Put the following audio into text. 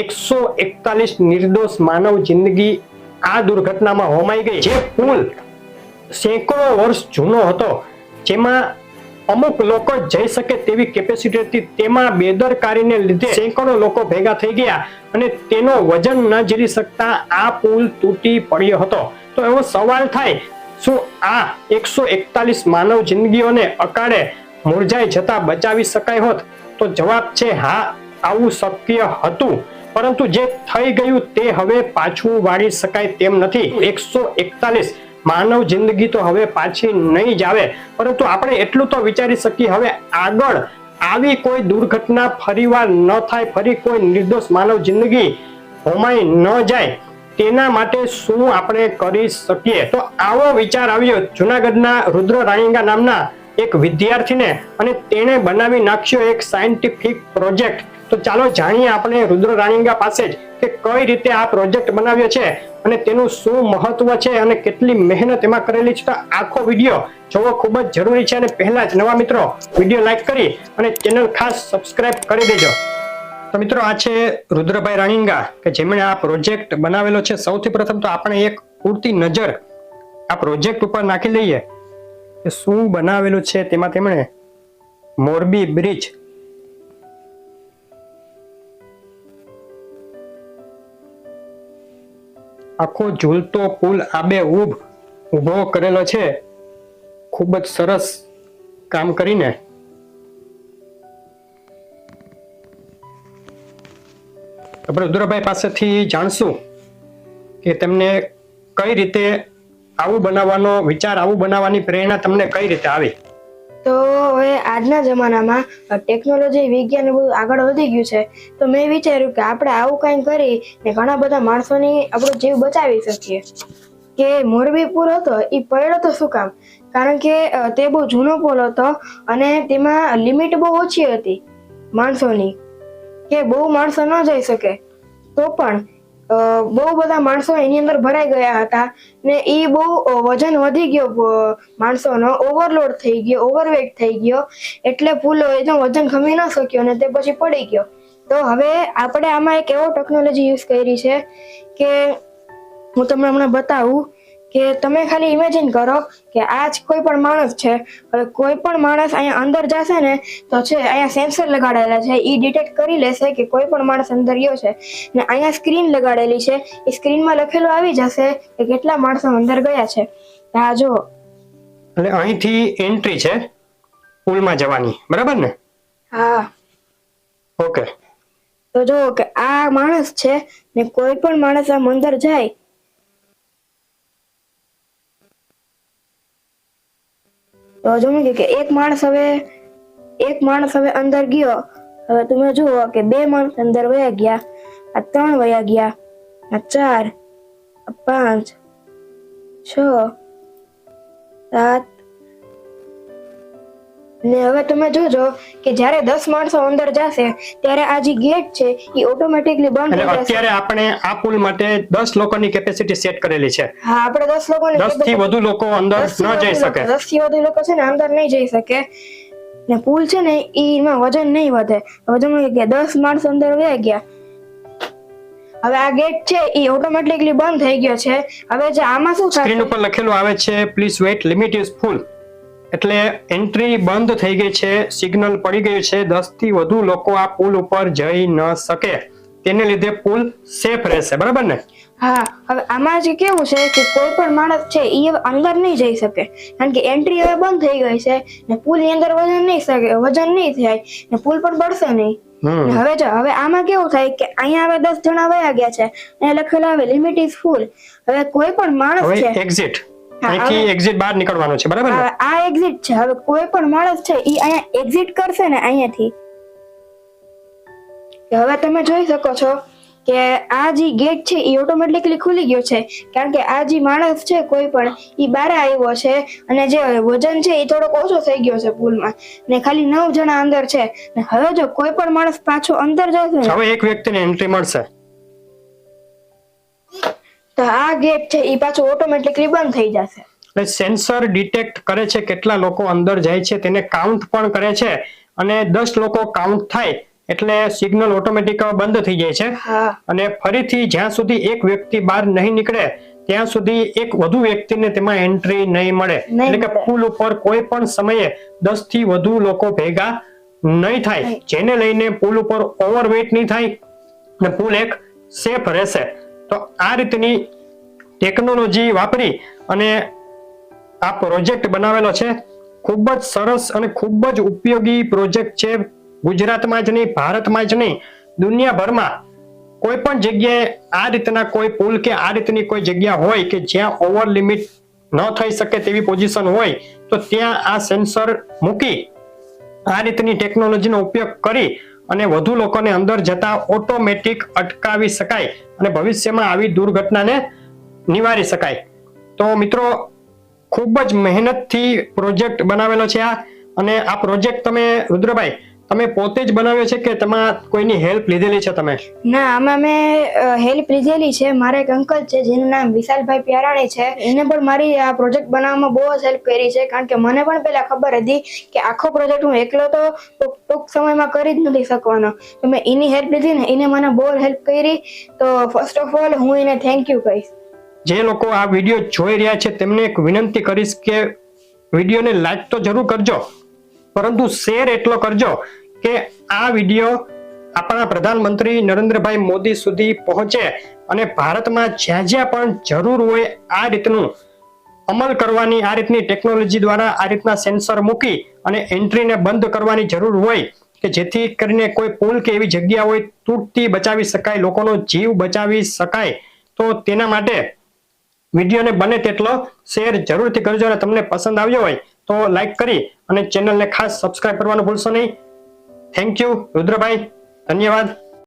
એકસો એકતાલીસ નિર્દોષ માનવ જિંદગી આ દુર્ઘટનામાં હોમાઈ ગઈ જે પુલ સેંકડો વર્ષ જૂનો હતો. જેમાં અમુક લોકો જઈ શકે તેવી કેપેસિટી હતી. તેમાં બેદરકારીને લીધે સેંકડો લોકો ભેગા થઈ ગયા અને તેનો વજન ન ઝીલી શકતા આ પુલ તૂટી પડ્યો હતો. તો એવો સવાલ થાય, શું આ એકસો એકતાલીસ માનવ જિંદગીઓને અકાળે મુરઝાઈ જતા બચાવી શકાય હોત? તો જવાબ છે, હા, આવું શક્ય હતું. પરંતુ જે થઈ ગયું તે હવે પાછું વાળી શકાય તેમ નથી. એકસો એકતાલીસ. માનવ જિંદગી તો હવે પાછી નહીં જ આવે. પરંતુ આપણે એટલું તો વિચારી શકીએ, હવે આગળ આવી કોઈ દુર્ઘટના ફરીવાર ન થાય, ફરી કોઈ નિર્દોષ માનવ જિંદગી હોમાઈ ન જાય, તેના માટે શું આપણે કરી શકીએ? તો આવો વિચાર આવ્યો જુનાગઢના રુદ્ર રાણીંગા નામના એક વિદ્યાર્થીને અને તેણે બનાવી નાખ્યો એક સાયન્ટિફિક પ્રોજેક્ટ તો ચાલો જાણીએ આપણે રુદ્ર રાણીંગા પાસે જ કે કઈ રીતે આ પ્રોજેક્ટ બનાવ્યો છે અને તેનું શું મહત્વ છે અને કેટલી મહેનત એમાં કરેલી છે. તો આખો વીડિયો જોવો ખૂબ જ જરૂરી છે અને પહેલા જ નવા મિત્રો વીડિયો લાઈક કરી અને ચેનલ ખાસ સબસ્ક્રાઇબ કરી દેજો. તો મિત્રો આ છે રુદ્રભાઈ રાણીંગા કે જેમણે આ પ્રોજેક્ટ બનાવેલો છે. સૌથી પ્રથમ તો આપણે એક પૂરતી નજર આ પ્રોજેક્ટ ઉપર નાખી લઈએ કે શું બનાવેલું છે તેમાં તેમણે મોરબી બ્રિજ આખો ઝૂલતો પુલ આબે ઉભ ઊભો કરેલો છે. ખૂબ જ સરસ કામ કરીને. આપણે રુદ્રભાઈ પાસેથી જાણશું કે તેમને કઈ રીતે આવું બનાવવાનો વિચાર, આવું બનાવવાની પ્રેરણા તમને કઈ રીતે આવી? તો હવે આજના જમાનામાં ટેકનોલોજી વિજ્ઞાન બધું આગળ વધી ગયું છે. તો મેં વિચાર્યું કે આપણે આવું કંઈ કરી ને ઘણા બધા માણસોની આપણો જીવ બચાવી શકીએ. કે મોરબી પુલ હતો એ પડ્યો તો શું કામ? કારણ કે તે બહુ જૂનો પુલ હતો અને તેમાં લિમિટ બહુ ઓછી હતી માણસોની. કે બહુ માણસો ન જઈ શકે. તો પણ બહુ બધા માણસો એની અંદર ભરાઈ ગયા હતા ને એ બહુ વજન વધી ગયો માણસોનો. ઓવરલોડ થઈ ગયો ઓવરવેટ થઈ ગયો. એટલે પુલ એનો વજન ખમી ન શક્યો ને તે પછી પડી ગયો. તો હવે આપણે આમાં એક એવો ટેકનોલોજી યુઝ કરી છે કે હું તમને હમણાં બતાવું. કે તમે ખાલી ઇમેજિન કરો કે આ જ કોઈ પણ માણસ છે હવે કોઈ પણ માણસ અહીંયા અંદર જશે ને તો છે અહીંયા સેન્સર લગાડેલા છે એ ડિટેક્ટ કરી લેશે કે કોઈ પણ માણસ અંદર ગયો છે. ને અહીંયા સ્ક્રીન લગાડેલી છે એ સ્ક્રીનમાં લખેલું આવી જશે કે કેટલા માણસો અંદર ગયા છે. આ જો. એટલે અહીંથી એન્ટ્રી છે પુલમાં જવાની. બરાબર ને? હા. ઓકે તો જો કે આ માણસ છે ને કોઈ પણ માણસ આમ અંદર જાય તો જો મેં કે એક માણસ હવે, એક માણસ હવે અંદર ગયો. હવે તમે જુઓ કે બે માણસ અંદર વયા ગયા, આ ત્રણ વયા ગયા, આ ચાર પાંચ, છ, સાત ને હવે તમે જોજો કે જ્યારે દસ માણસો અંદર જશે ત્યારે આ જે ગેટ છે એ ઓટોમેટિકલી બંધ થઈ જશે. અત્યારે આપણે આ પુલ માટે દસ લોકોની કેપેસિટી સેટ કરેલી છે. હા આપણે દસ લોકોની દસથી વધુ લોકો અંદર ન જઈ શકે. દસથી વધુ લોકો છે ને અંદર નહીં જઈ શકે. ને પુલ છે ને એમાં વજન નહીં વધે. હવે તમે કે દસ માણસો અંદર વયા ગયા. હવે આ ગેટ છે એ ઓટોમેટિકલી બંધ થઈ ગયો છે. હવે જે આમાં શું સ્ક્રીન ઉપર લખેલું આવે છે please wait limit is full એટલે એન્ટ્રી બંધ થઈ ગઈ છે સિગ્નલ પડી ગયું છે. દસથી વધુ લોકો આ પુલ ઉપર જઈ ન શકે. તેને લીધે પુલ સેફ રહેશે બરાબર ને? હા હવે આમાં જે કેવું છે કે કોઈ પણ માણસ છે એ અંદર નહીં જઈ શકે. કારણ કે એન્ટ્રી હવે બંધ થઈ ગઈ છે ને પુલની અંદર વજન નહીં શકે વજન નહીં થાય ને પુલ પણ પડશે નહીં. હવે જો હવે આમાં કેવું થાય કે અહીંયા હવે દસ જણા વયા ગયા છે અહીંયા લખેલા આવે લિમિટ ઇઝ ફૂલ હવે કોઈ પણ માણસ છે એક્ઝિટ અહીંથી એક્ઝિટ બહાર નીકળવાનું છે બરાબર ને? આ એક્ઝિટ છે. હવે કોઈ પણ માણસ છે એ અહીંયા એક્ઝિટ કરશે ને અહીંયાથી. હવે તમે જોઈ શકો છો કે આ જે ગેટ છે એ ઓટોમેટિકલી ખુલી ગયો છે. કારણ કે આ જે માણસ છે કોઈ પણ એ બહાર આવ્યો છે અને જે વજન છે એ થોડોક ઓછો થઈ ગયો છે પુલમાં. ને ખાલી નવ જણા અંદર છે. ને હવે જો કોઈ પણ માણસ પાછો અંદર જશે ને હવે એક વ્યક્તિને એન્ટ્રી મળશે. તો આ ગેટ છે એ પાછું ઓટોમેટિકલી બંધ થઈ જશે. એટલે સેન્સર ડિટેક્ટ કરે છે કેટલા લોકો અંદર જાય છે તેને કાઉન્ટ પણ કરે છે અને દસ લોકો કાઉન્ટ થાય એટલે સિગ્નલ ઓટોમેટિક બંધ થઈ જાય છે. અને ફરીથી જ્યાં સુધી એક વ્યક્તિ બહાર નહીં નીકળે ત્યાં સુધી એક વધુ વ્યક્તિને તેમાં એન્ટ્રી નહીં મળે. એટલે કે પુલ ઉપર કોઈ પણ સમયે દસથી વધુ લોકો ભેગા નહીં થાય. જેને લઈને પુલ ઉપર ઓવરવેટ નહીં થાય અને પુલ એક સેફ રહેશે. તો આ રીતની ટેકનોલોજી વાપરી અને આ પ્રોજેક્ટ બનાવેલો છે. ખૂબ જ સરસ અને ખૂબ જ ઉપયોગી પ્રોજેક્ટ છે. ગુજરાતમાં જ નહીં, ભારતમાં જ નહીં, દુનિયાભરમાં કોઈ પણ જગ્યાએ આ રીતના કોઈ પુલ કે આ રીતની કોઈ જગ્યા હોય કે જ્યાં ઓવર લિમિટ ન થઈ શકે તેવી પોઝિશન હોય, તો ત્યાં આ સેન્સર મૂકી આ રીતની ટેકનોલોજીનો ઉપયોગ કરી અને વધુ લોકોને અંદર જતા ઓટોમેટિક અટકાવી શકાય અને ભવિષ્યમાં આવી દુર્ઘટનાને નિવારી શકાય. તો મિત્રો, ખૂબ જ મહેનતથી પ્રોજેક્ટ બનાવેલો છે આ અને આ પ્રોજેક્ટ તમે રુદ્રભાઈ તમે પોતે જ બનાવ્યો છે કે તેમાં કોઈની હેલ્પ લીધેલી છે તમે? ના આમાં મેં હેલ્પ લીધેલી છે. મારા એક અંકલ છે જેનું નામ વિશાલભાઈ પ્યારાણી છે. એને પણ મારી આ પ્રોજેક્ટ બનાવવામાં બહુ જ હેલ્પ કરી છે કારણ કે મને પણ પહેલા ખબર હતી કે આખો પ્રોજેક્ટ હું એકલો તો ટૂંક ટૂંક સમયમાં કરી જ નથી શકવાનો. તો મેં એની હેલ્પ લીધી ને એને મને બહુ હેલ્પ કરી. તો ફર્સ્ટ ઓફ ઓલ હું એને થેન્ક યુ કહીશ. જે લોકો આ વીડિયો જોઈ રહ્યા છે તેમને એક વિનંતી કરીશ કે વિડીયોને લાઈક તો જરૂર કરજો પરંતુ શેર એટલો કરજો કે આ વીડિયો આપણા પ્રધાનમંત્રી નરેન્દ્રભાઈ મોદી સુધી પહોંચે અને ભારતમાં જ્યાં જ્યાં પણ જરૂર હોય આ રીતનું અમલ કરવાની, આ રીતની ટેકનોલોજી દ્વારા આ રીતના સેન્સર મૂકી અને એન્ટ્રીને બંધ કરવાની જરૂર હોય કે જેથી કરીને કોઈ પુલ કે એવી જગ્યા હોય તૂટતી બચાવી શકાય, લોકોનો જીવ બચાવી શકાય, તો તેના માટે વિડીયોને બને તેટલો શેર જરૂરથી કરજો અને તમને પસંદ આવ્યો હોય તો લાઈક કરી અને ચેનલને ખાસ સબસ્ક્રાઇબ કરવાનું ભૂલશો નહીં. થેન્ક યુ રુદ્રભાઈ ધન્યવાદ